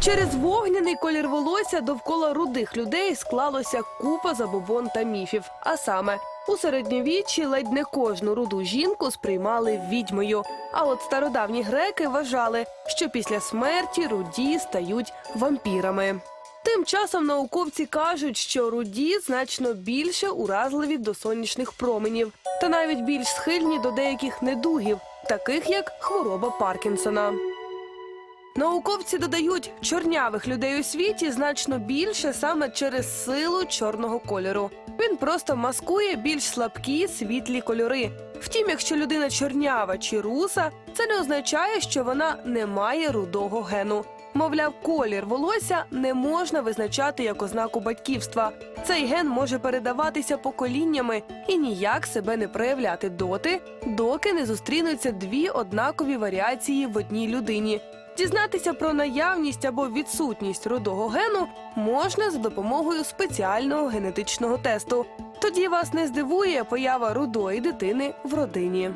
Через вогняний колір волосся довкола рудих людей склалося купа забобон та міфів. А саме у середньовіччі ледь не кожну руду жінку сприймали відьмою. А от стародавні греки вважали, що після смерті руді стають вампірами. Тим часом науковці кажуть, що руді значно більше уразливі до сонячних променів та навіть більш схильні до деяких недугів, таких як хвороба Паркінсона. Науковці додають, чорнявих людей у світі значно більше саме через силу чорного кольору. Він просто маскує більш слабкі світлі кольори. Втім, якщо людина чорнява чи руса, це не означає, що вона не має рудого гену. Мовляв, колір волосся не можна визначати як ознаку батьківства. Цей ген може передаватися поколіннями і ніяк себе не проявляти доти, доки не зустрінуться дві однакові варіації в одній людині. Дізнатися про наявність або відсутність рудого гену можна за допомогою спеціального генетичного тесту. Тоді вас не здивує поява рудої дитини в родині.